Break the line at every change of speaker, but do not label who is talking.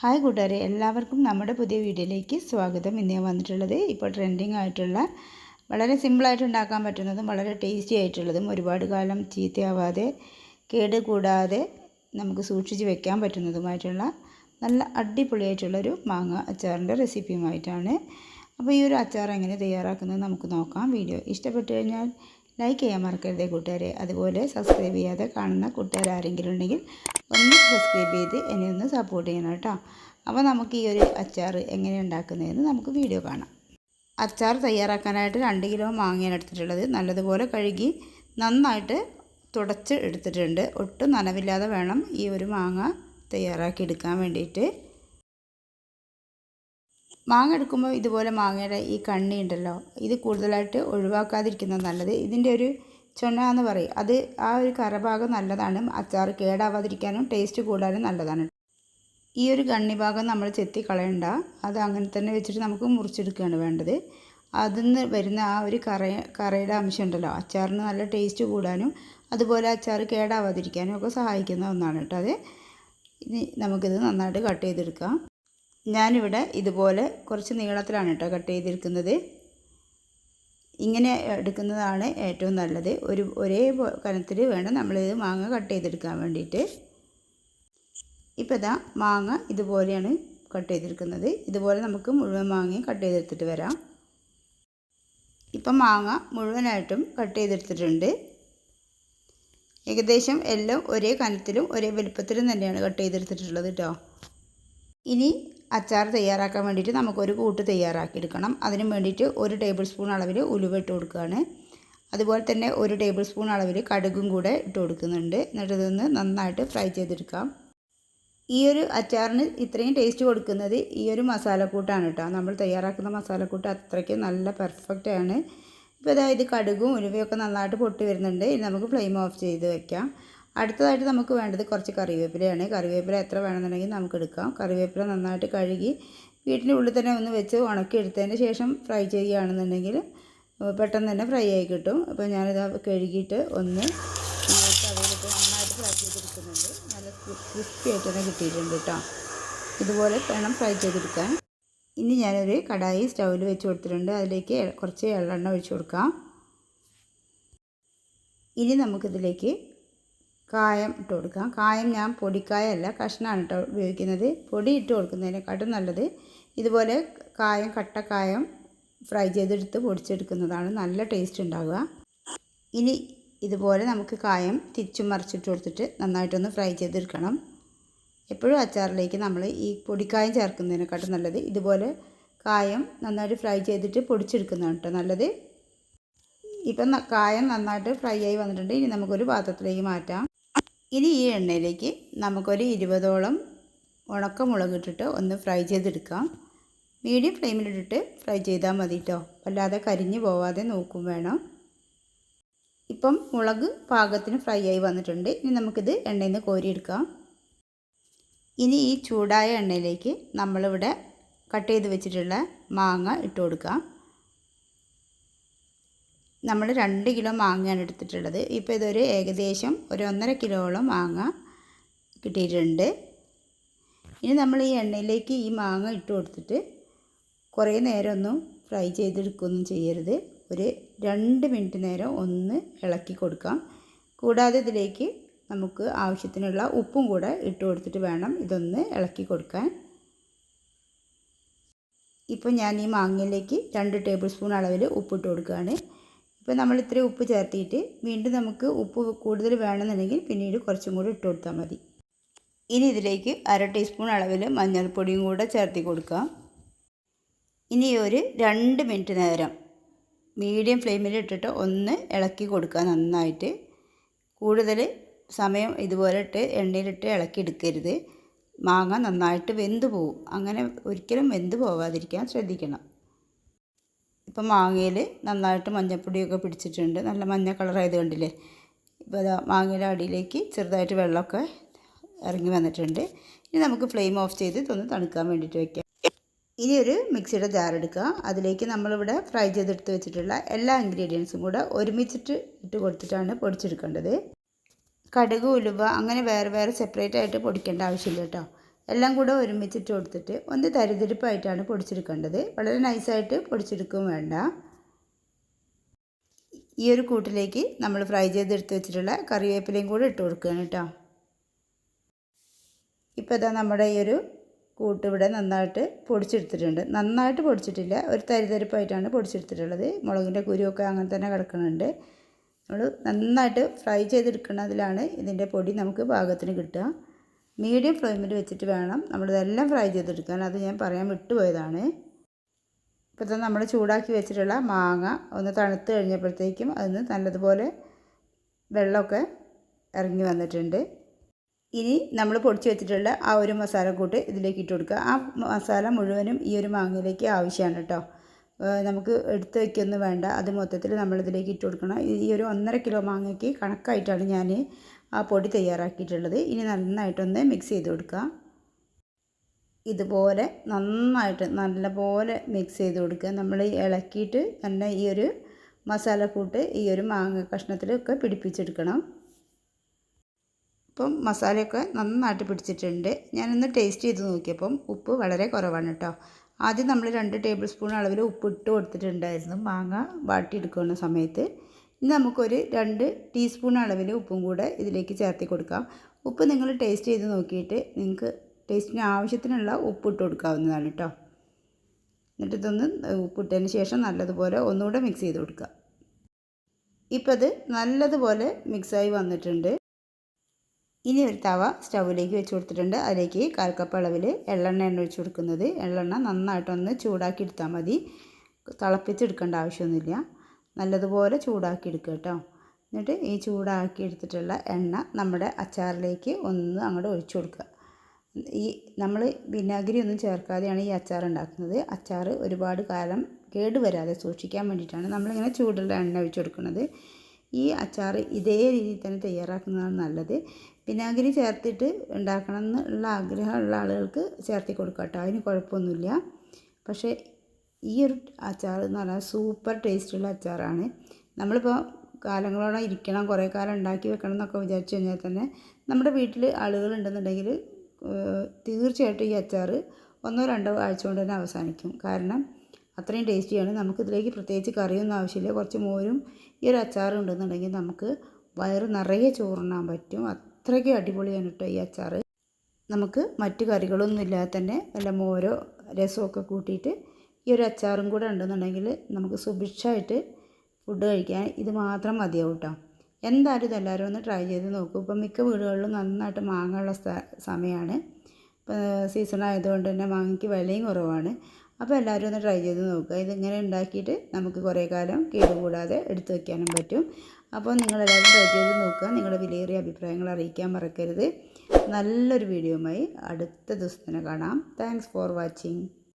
Hi കൂട്ടുകാരെ എല്ലാവർക്കും നമ്മുടെ പുതിയ വീഡിയോയിലേക്ക് സ്വാഗതം. ഇന്ന് ഞാൻ വന്നിട്ടുള്ളത് ഇപ്പോൾ ട്രെൻഡിങ് ആയിട്ടുള്ള വളരെ സിമ്പിളായിട്ട് ഉണ്ടാക്കാൻ പറ്റുന്നതും വളരെ ടേസ്റ്റി ആയിട്ടുള്ളതും ഒരുപാട് കാലം ചീത്തയാവാതെ കേട് കൂടാതെ നമുക്ക് സൂക്ഷിച്ച് വെക്കാൻ പറ്റുന്നതുമായിട്ടുള്ള നല്ല അടിപൊളിയായിട്ടുള്ളൊരു മാങ്ങ അച്ചാറിന്റെ റെസിപ്പിയുമായിട്ടാണ്. അപ്പോൾ ഈ ഒരു അച്ചാർ എങ്ങനെ തയ്യാറാക്കുന്നത് നമുക്ക് നോക്കാം. വീഡിയോ ഇഷ്ടപ്പെട്ടു കഴിഞ്ഞാൽ ലൈക്ക് ചെയ്യാൻ മറക്കരുതേ കൂട്ടുകാരെ. അതുപോലെ സബ്സ്ക്രൈബ് ചെയ്യാതെ കാണുന്ന കൂട്ടുകാർ ആരെങ്കിലും ഉണ്ടെങ്കിൽ ഒന്ന് സബ്സ്ക്രൈബ് ചെയ്ത് എന്നെ ഒന്ന് സപ്പോർട്ട് ചെയ്യണം കേട്ടോ. അപ്പോൾ നമുക്ക് ഈ ഒരു അച്ചാർ എങ്ങനെ ഉണ്ടാക്കുന്നതെന്ന് നമുക്ക് വീഡിയോ കാണാം. അച്ചാർ തയ്യാറാക്കാനായിട്ട് രണ്ട് കിലോ മാങ്ങയാണ് എടുത്തിട്ടുള്ളത്. നല്ലതുപോലെ കഴുകി നന്നായിട്ട് തുടച്ച് എടുത്തിട്ടുണ്ട്. ഒട്ടും നനവില്ലാതെ വേണം ഈ ഒരു മാങ്ങ തയ്യാറാക്കി എടുക്കാൻ വേണ്ടിയിട്ട്. മാങ്ങ എടുക്കുമ്പോൾ ഇതുപോലെ മാങ്ങയുടെ ഈ കണ്ണി ഉണ്ടല്ലോ ഇത് കൂടുതലായിട്ട് ഒഴിവാക്കാതിരിക്കുന്നത് നല്ലത്. ഇതിന്റെ ഒരു ചൊന എന്ന് പറയും. അത് ആ ഒരു കരഭാഗം നല്ലതാണ്. അച്ചാർ കേടാവാതിരിക്കാനും ടേസ്റ്റ് കൂടാനും നല്ലതാണ്. ഈ ഒരു കണ്ണി ഭാഗം നമ്മൾ ചെത്തി കളയണ്ട അത് അങ്ങനെ തന്നെ വെച്ചിട്ട് നമുക്ക് മുറിച്ചെടുക്കുകയാണ് വേണ്ടത്. അതിൽ നിന്ന് വരുന്ന ആ ഒരു കറ കറയുടെ അംശം ഉണ്ടല്ലോ. അച്ചാറിന് നല്ല ടേസ്റ്റ് കൂടാനും അതുപോലെ അച്ചാർ കേടാവാതിരിക്കാനും ഒക്കെ സഹായിക്കുന്ന ഒന്നാണ് കേട്ടോ അത്. ഇനി നമുക്കിത് നന്നായിട്ട് കട്ട് ചെയ്തെടുക്കാം. ഞാനിവിടെ ഇതുപോലെ കുറച്ച് നീളത്തിലാണ് കേട്ടോ കട്ട് ചെയ്തെടുക്കുന്നത്. ഇങ്ങനെ എടുക്കുന്നതാണ് ഏറ്റവും നല്ലത്. ഒരു ഒരേ കനത്തിൽ വേണം നമ്മളിത് മാങ്ങ കട്ട് ചെയ്തെടുക്കാൻ വേണ്ടിയിട്ട്. ഇപ്പോൾ ഇതാ മാങ്ങ ഇതുപോലെയാണ് കട്ട് ചെയ്തെടുക്കുന്നത്. ഇതുപോലെ നമുക്ക് മുഴുവൻ മാങ്ങയും കട്ട് ചെയ്തെടുത്തിട്ട് വരാം. ഇപ്പം മാങ്ങ മുഴുവനായിട്ടും കട്ട് ചെയ്തെടുത്തിട്ടുണ്ട്. ഏകദേശം എല്ലാം ഒരേ കനത്തിലും ഒരേ വലുപ്പത്തിലും തന്നെയാണ് കട്ട് ചെയ്തെടുത്തിട്ടുള്ളത് കേട്ടോ ഇനി അച്ചാർ തയ്യാറാക്കാൻ വേണ്ടിയിട്ട് നമുക്കൊരു കൂട്ട് തയ്യാറാക്കിയെടുക്കണം. അതിന് വേണ്ടിയിട്ട് ഒരു ടേബിൾ സ്പൂൺ അളവിൽ ഉലുവ ഇട്ട് കൊടുക്കുകയാണ്. അതുപോലെ തന്നെ ഒരു ടേബിൾ സ്പൂൺ അളവിൽ കടുകും കൂടെ ഇട്ട് കൊടുക്കുന്നുണ്ട്. എന്നിട്ട് ഇതൊന്ന് നന്നായിട്ട് ഫ്രൈ ചെയ്തെടുക്കാം. ഈ ഒരു അച്ചാറിന് ഇത്രയും ടേസ്റ്റ് കൊടുക്കുന്നത് ഈ ഒരു മസാലക്കൂട്ടാണ് കേട്ടോ. നമ്മൾ തയ്യാറാക്കുന്ന മസാലക്കൂട്ട് അത്രയ്ക്ക് നല്ല പെർഫെക്റ്റ് ആണ്. ഇപ്പോൾ അതായത് കടുകും ഉലുവയൊക്കെ നന്നായിട്ട് പൊട്ടി വരുന്നുണ്ട്. ഇനി നമുക്ക് ഫ്ലെയിം ഓഫ് ചെയ്ത് വെക്കാം. അടുത്തതായിട്ട് നമുക്ക് വേണ്ടത് കുറച്ച് കറിവേപ്പിലയാണ്. കറിവേപ്പില എത്ര വേണമെന്നുണ്ടെങ്കിൽ നമുക്ക് എടുക്കാം. കറിവേപ്പില നന്നായിട്ട് കഴുകി വീട്ടിന്റെ ഉള്ളിൽ തന്നെ ഒന്ന് വെച്ച് ഉണക്കി എടുത്തതിന് ശേഷം ഫ്രൈ ചെയ്യുകയാണെന്നുണ്ടെങ്കിൽ പെട്ടെന്ന് തന്നെ ഫ്രൈ ആയി കിട്ടും. അപ്പോൾ ഞാനിത് കഴുകിയിട്ട് ഒന്ന് കറിയിലിട്ട് നന്നായിട്ട് ഫ്രൈ ചെയ്തെടുക്കുന്നുണ്ട്. നല്ല ക്രിസ്പി ആയിട്ട് തന്നെ കിട്ടിയിട്ടുണ്ട് കേട്ടോ. ഇതുപോലെ വേണം ഫ്രൈ ചെയ്തെടുക്കാൻ. ഇനി ഞാനൊരു കടായി സ്റ്റൗവിൽ വെച്ച് കൊടുത്തിട്ടുണ്ട്. അതിലേക്ക് കുറച്ച് എള്ളെണ്ണ ഒഴിച്ചു കൊടുക്കാം. ഇനി നമുക്കിതിലേക്ക് കായം ഇട്ട് കൊടുക്കാം. കായം ഞാൻ പൊടിക്കായല്ല കഷ്ണമാണ് കേട്ടോ ഉപയോഗിക്കുന്നത്. പൊടി ഇട്ട് കൊടുക്കുന്നതിനെക്കാട്ടും നല്ലത് ഇതുപോലെ കായം കട്ടക്കായം ഫ്രൈ ചെയ്തെടുത്ത് പൊടിച്ചെടുക്കുന്നതാണ്. നല്ല ടേസ്റ്റ് ഉണ്ടാവുക. ഇനി ഇതുപോലെ നമുക്ക് കായം തിരിച്ചും മറിച്ചിട്ട് കൊടുത്തിട്ട് നന്നായിട്ടൊന്ന് ഫ്രൈ ചെയ്തെടുക്കണം. എപ്പോഴും അച്ചാറിലേക്ക് നമ്മൾ ഈ പൊടിക്കായം ചേർക്കുന്നതിനെക്കാട്ടും നല്ലത് ഇതുപോലെ കായം നന്നായിട്ട് ഫ്രൈ ചെയ്തിട്ട് പൊടിച്ചെടുക്കുന്നതാണ് കേട്ടോ നല്ലത്. ഇപ്പം കായം നന്നായിട്ട് ഫ്രൈ ആയി വന്നിട്ടുണ്ട്. ഇനി നമുക്കൊരു പാത്രത്തിലേക്ക് മാറ്റാം. ഇനി ഈ എണ്ണയിലേക്ക് നമുക്കൊരു ഇരുപതോളം ഉണക്കമുളക് ഇട്ടിട്ട് ഒന്ന് ഫ്രൈ ചെയ്തെടുക്കാം. മീഡിയം ഫ്ലെയിമിലിട്ടിട്ട് ഫ്രൈ ചെയ്താൽ മതി കേട്ടോ അല്ലാതെ കരിഞ്ഞു പോവാതെ നോക്കും വേണം. ഇപ്പം മുളക് പാകത്തിന് ഫ്രൈ ആയി വന്നിട്ടുണ്ട്. ഇനി നമുക്കിത് എണ്ണയിൽ നിന്ന് കോരിയെടുക്കാം. ഇനി ഈ ചൂടായ എണ്ണയിലേക്ക് നമ്മളിവിടെ കട്ട് ചെയ്ത് വെച്ചിട്ടുള്ള മാങ്ങ ഇട്ട് കൊടുക്കാം. നമ്മൾ രണ്ട് കിലോ മാങ്ങയാണ് എടുത്തിട്ടുള്ളത്. ഇപ്പോൾ ഇതൊരു ഏകദേശം ഒരു ഒന്നര കിലോളം മാങ്ങ കിട്ടിയിട്ടുണ്ട്. ഇനി നമ്മൾ ഈ എണ്ണയിലേക്ക് ഈ മാങ്ങ ഇട്ട് കൊടുത്തിട്ട് കുറേ നേരം ഒന്നും ഫ്രൈ ചെയ്തെടുക്കുകയൊന്നും ചെയ്യരുത്. ഒരു രണ്ട് മിനിറ്റ് നേരം ഒന്ന് ഇളക്കി കൊടുക്കാം. കൂടാതെ ഇതിലേക്ക് നമുക്ക് ആവശ്യത്തിനുള്ള ഉപ്പും കൂടെ ഇട്ട് കൊടുത്തിട്ട് വേണം ഇതൊന്ന് ഇളക്കി കൊടുക്കാൻ. ഇപ്പോൾ ഞാൻ ഈ മാങ്ങയിലേക്ക് രണ്ട് ടേബിൾ സ്പൂൺ അളവിൽ ഉപ്പിട്ട് കൊടുക്കുകയാണ്. ഇപ്പോൾ നമ്മൾ ഇത്രയും ഉപ്പ് ചേർത്തിയിട്ട് വീണ്ടും നമുക്ക് ഉപ്പ് കൂടുതൽ വേണമെന്നുണ്ടെങ്കിൽ പിന്നീട് കുറച്ചും കൂടി ഇട്ട് കൊടുത്താൽ മതി. ഇനി ഇതിലേക്ക് അര ടീസ്പൂൺ അളവിൽ മഞ്ഞൾപ്പൊടിയും കൂടെ ചേർത്തി കൊടുക്കാം ഇനി ഒരു രണ്ട് മിനിറ്റ് നേരം മീഡിയം ഫ്ലെയിമിൽ ഇട്ടിട്ട് ഒന്ന് ഇളക്കി കൊടുക്കുക നന്നായിട്ട്. കൂടുതൽ സമയം ഇതുപോലെ ഇട്ട് എണ്ണയിലിട്ട് ഇളക്കി എടുക്കരുത്. മാങ്ങ നന്നായിട്ട് വെന്ത് പോവും. അങ്ങനെ ഒരിക്കലും വെന്ത് പോവാതിരിക്കാൻ ശ്രദ്ധിക്കണം. ഇപ്പം മാങ്ങയിൽ നന്നായിട്ട് മഞ്ഞപ്പൊടിയൊക്കെ പിടിച്ചിട്ടുണ്ട്. നല്ല മഞ്ഞ കളറായത് കണ്ടില്ലേ? ഇപ്പോൾ അതാ മാങ്ങയുടെ അടിയിലേക്ക് ചെറുതായിട്ട് വെള്ളമൊക്കെ ഇറങ്ങി വന്നിട്ടുണ്ട്. ഇനി നമുക്ക് ഫ്ലെയിം ഓഫ് ചെയ്ത് ഇതൊന്ന് തണുക്കാൻ വേണ്ടിയിട്ട് വയ്ക്കാം ഇനി ഒരു മിക്സിയുടെ ജാർ എടുക്കുക. അതിലേക്ക് നമ്മളിവിടെ ഫ്രൈ ചെയ്തെടുത്ത് വെച്ചിട്ടുള്ള എല്ലാ ഇൻഗ്രീഡിയൻസും കൂടെ ഒരുമിച്ചിട്ട് ഇട്ട് കൊടുത്തിട്ടാണ് പൊടിച്ചെടുക്കേണ്ടത്. കടുക് ഉലുവ അങ്ങനെ വേറെ വേറെ സെപ്പറേറ്റ് ആയിട്ട് പൊടിക്കേണ്ട ആവശ്യമില്ല കേട്ടോ. എല്ലാം കൂടെ ഒരുമിച്ചിട്ട് കൊടുത്തിട്ട് ഒന്ന് തരിതരിപ്പായിട്ടാണ് പൊടിച്ചെടുക്കേണ്ടത്. വളരെ നൈസായിട്ട് പൊടിച്ചെടുക്കുകയും വേണ്ട. ഈ ഒരു കൂട്ടിലേക്ക് നമ്മൾ ഫ്രൈ ചെയ്തെടുത്ത് വെച്ചിട്ടുള്ള കറിവേപ്പിലയും കൂടെ ഇട്ട് കൊടുക്കുകയാണ് കേട്ടോ. ഇപ്പോൾ ഇതാ നമ്മുടെ ഈ ഒരു കൂട്ട് ഇവിടെ നന്നായിട്ട് പൊടിച്ചെടുത്തിട്ടുണ്ട്. നന്നായിട്ട് പൊടിച്ചിട്ടില്ല. ഒരു തരിതരിപ്പായിട്ടാണ് പൊടിച്ചെടുത്തിട്ടുള്ളത്. മുളകിന്റെ കുരുവൊക്കെ അങ്ങനെ തന്നെ കിടക്കുന്നുണ്ട്. നമ്മൾ നന്നായിട്ട് ഫ്രൈ ചെയ്തെടുക്കുന്നതിലാണ് ഇതിന്റെ പൊടി നമുക്ക് പാകത്തിന് കിട്ടുക. മീഡിയം ഫ്ലെയിമിൽ വെച്ചിട്ട് വേണം നമ്മളിതെല്ലാം ഫ്രൈ ചെയ്തെടുക്കാൻ. അത് ഞാൻ പറയാൻ വിട്ടുപോയതാണ്. ഇപ്പോൾ തന്നെ നമ്മൾ ചൂടാക്കി വെച്ചിട്ടുള്ള മാങ്ങ ഒന്ന് തണുത്ത് കഴിഞ്ഞപ്പോഴത്തേക്കും അതിന് നല്ലതുപോലെ വെള്ളമൊക്കെ ഇറങ്ങി വന്നിട്ടുണ്ട്. ഇനി നമ്മൾ പൊടിച്ച് വെച്ചിട്ടുള്ള ആ ഒരു മസാലക്കൂട്ട് ഇതിലേക്ക് ഇട്ട് കൊടുക്കുക. ആ മസാല മുഴുവനും ഈ ഒരു മാങ്ങയിലേക്ക് ആവശ്യമാണ് കേട്ടോ. നമുക്ക് എടുത്ത് വയ്ക്കൊന്നും വേണ്ട. അത് മൊത്തത്തിൽ നമ്മളിതിലേക്ക് ഇട്ട് കൊടുക്കണം. ഈ ഒരു ഒന്നര കിലോ മാങ്ങയ്ക്ക് കണക്കായിട്ടാണ് ഞാൻ ആ പൊടി തയ്യാറാക്കിയിട്ടുള്ളത്. ഇനി നന്നായിട്ടൊന്ന് മിക്സ് ചെയ്ത് കൊടുക്കുക. ഇതുപോലെ നന്നായിട്ട് നല്ലപോലെ മിക്സ് ചെയ്ത് കൊടുക്കുക. നമ്മൾ ഇളക്കിയിട്ട് തന്നെ ഈ ഒരു മസാലക്കൂട്ട് ഈ ഒരു മാങ്ങ കഷ്ണത്തിലൊക്കെ പിടിപ്പിച്ചെടുക്കണം. ഇപ്പം മസാലയൊക്കെ നന്നായിട്ട് പിടിച്ചിട്ടുണ്ട്. ഞാനൊന്ന് ടേസ്റ്റ് ചെയ്ത് നോക്കിയപ്പം ഉപ്പ് വളരെ കുറവാണ് കേട്ടോ. ആദ്യം നമ്മൾ രണ്ട് ടേബിൾ സ്പൂൺ അളവിൽ ഉപ്പ് ഇട്ട് കൊടുത്തിട്ടുണ്ടായിരുന്നു. മാങ്ങ വാട്ടിയെടുക്കുന്ന സമയത്ത്. ഇനി നമുക്കൊരു രണ്ട് ടീസ്പൂൺ അളവിൽ ഉപ്പും കൂടെ ഇതിലേക്ക് ചേർത്തി കൊടുക്കാം. ഉപ്പ് നിങ്ങൾ ടേസ്റ്റ് ചെയ്ത് നോക്കിയിട്ട് നിങ്ങൾക്ക് ടേസ്റ്റിന് ആവശ്യത്തിനുള്ള ഉപ്പ് ഇട്ട് കൊടുക്കാവുന്നതാണ് കേട്ടോ എന്നിട്ട് ഇതൊന്ന് ഉപ്പിട്ടതിന് ശേഷം നല്ലതുപോലെ ഒന്നുകൂടെ മിക്സ് ചെയ്ത് കൊടുക്കുക ഇപ്പം ഇത് നല്ലതുപോലെ മിക്സായി വന്നിട്ടുണ്ട്. ഇനി ഒരു തവ സ്റ്റൗവിലേക്ക് വെച്ച് കൊടുത്തിട്ടുണ്ട്. അതിലേക്ക് കാൽ കപ്പ് അളവിൽ എള്ളെണ്ണ എണ്ണ ഒഴിച്ച് കൊടുക്കുന്നത്. എള്ളെണ്ണ നന്നായിട്ടൊന്ന് ചൂടാക്കി എടുത്താൽ മതി. തിളപ്പിച്ചെടുക്കേണ്ട ആവശ്യമൊന്നുമില്ല. നല്ലതുപോലെ ചൂടാക്കി എടുക്കുക കേട്ടോ. എന്നിട്ട് ഈ ചൂടാക്കി എടുത്തിട്ടുള്ള എണ്ണ നമ്മുടെ അച്ചാറിലേക്ക് ഒന്ന് അങ്ങോട്ട് ഒഴിച്ചു കൊടുക്കുക. ഈ നമ്മൾ വിനാഗിരി ഒന്നും ചേർക്കാതെയാണ് ഈ അച്ചാർ ഉണ്ടാക്കുന്നത്. അച്ചാർ ഒരുപാട് കാലം കേടുവരാതെ സൂക്ഷിക്കാൻ വേണ്ടിയിട്ടാണ് നമ്മളിങ്ങനെ ചൂടുള്ള എണ്ണ ഒഴിച്ചു കൊടുക്കുന്നത്. ഈ അച്ചാർ ഇതേ രീതിയിൽ തന്നെ തയ്യാറാക്കുന്നതാണ് നല്ലത്. വിനാഗിരി ചേർത്തിട്ട് ഉണ്ടാക്കണം എന്നുള്ള ആഗ്രഹമുള്ള ആളുകൾക്ക് ചേർത്തി കൊടുക്കാം കേട്ടോ. അതിന് കുഴപ്പമൊന്നുമില്ല. പക്ഷേ ഈ ഒരു അച്ചാർ എന്ന് പറഞ്ഞാൽ സൂപ്പർ ടേസ്റ്റുള്ള അച്ചാറാണ്. നമ്മളിപ്പോൾ കാലങ്ങളോളം ഇരിക്കണം കുറേ കാലം ഉണ്ടാക്കി വെക്കണം എന്നൊക്കെ വിചാരിച്ചു കഴിഞ്ഞാൽ തന്നെ നമ്മുടെ വീട്ടിൽ ആളുകളുണ്ടെന്നുണ്ടെങ്കിൽ തീർച്ചയായിട്ടും ഈ അച്ചാർ ഒന്നോ രണ്ടോ ആഴ്ച കൊണ്ട് തന്നെ അവസാനിക്കും. കാരണം അത്രയും ടേസ്റ്റിയാണ്. നമുക്കിതിലേക്ക് പ്രത്യേകിച്ച് കറിയൊന്നും ആവശ്യമില്ല. കുറച്ച് മോരും ഈ ഒരു അച്ചാറും ഉണ്ടെന്നുണ്ടെങ്കിൽ നമുക്ക് വയറ് നിറയെ ചോറുണ്ണാൻ പറ്റും. അത്രയ്ക്ക് അടിപൊളിയാണ് കേട്ടോ ഈ അച്ചാർ. നമുക്ക് മറ്റു കറികളൊന്നും ഇല്ലാതെ തന്നെ വല്ല മോരോ രസമൊക്കെ കൂട്ടിയിട്ട് ഈ ഒരു അച്ചാറും കൂടെ ഉണ്ടെന്നുണ്ടെങ്കിൽ നമുക്ക് സുഭിക്ഷമായിട്ട് ഫുഡ് കഴിക്കാൻ ഇത് മാത്രം മതിയാവും കേട്ടോ എന്തായാലും ഇതെല്ലാവരും ഒന്ന് ട്രൈ ചെയ്ത് നോക്കൂ. ഇപ്പം മിക്ക വീടുകളിലും നന്നായിട്ട് മാങ്ങയുള്ള സമയമാണ് ഇപ്പോൾ സീസൺ ആയതുകൊണ്ട് തന്നെ മാങ്ങയ്ക്ക് വിലയും കുറവാണ്. അപ്പോൾ എല്ലാവരും ഒന്ന് ട്രൈ ചെയ്ത് നോക്കുക. ഇതിങ്ങനെ ഉണ്ടാക്കിയിട്ട് നമുക്ക് കുറേ കാലം കേടുകൂടാതെ എടുത്തു വയ്ക്കാനും പറ്റും. അപ്പോൾ നിങ്ങളെല്ലാവരും ട്രൈ ചെയ്ത് നോക്കുക. നിങ്ങളുടെ വിലയേറിയ അഭിപ്രായങ്ങൾ അറിയിക്കാൻ മറക്കരുത്. നല്ലൊരു വീഡിയോയുമായി അടുത്ത ദിവസത്തിന് കാണാം. Thanks for watching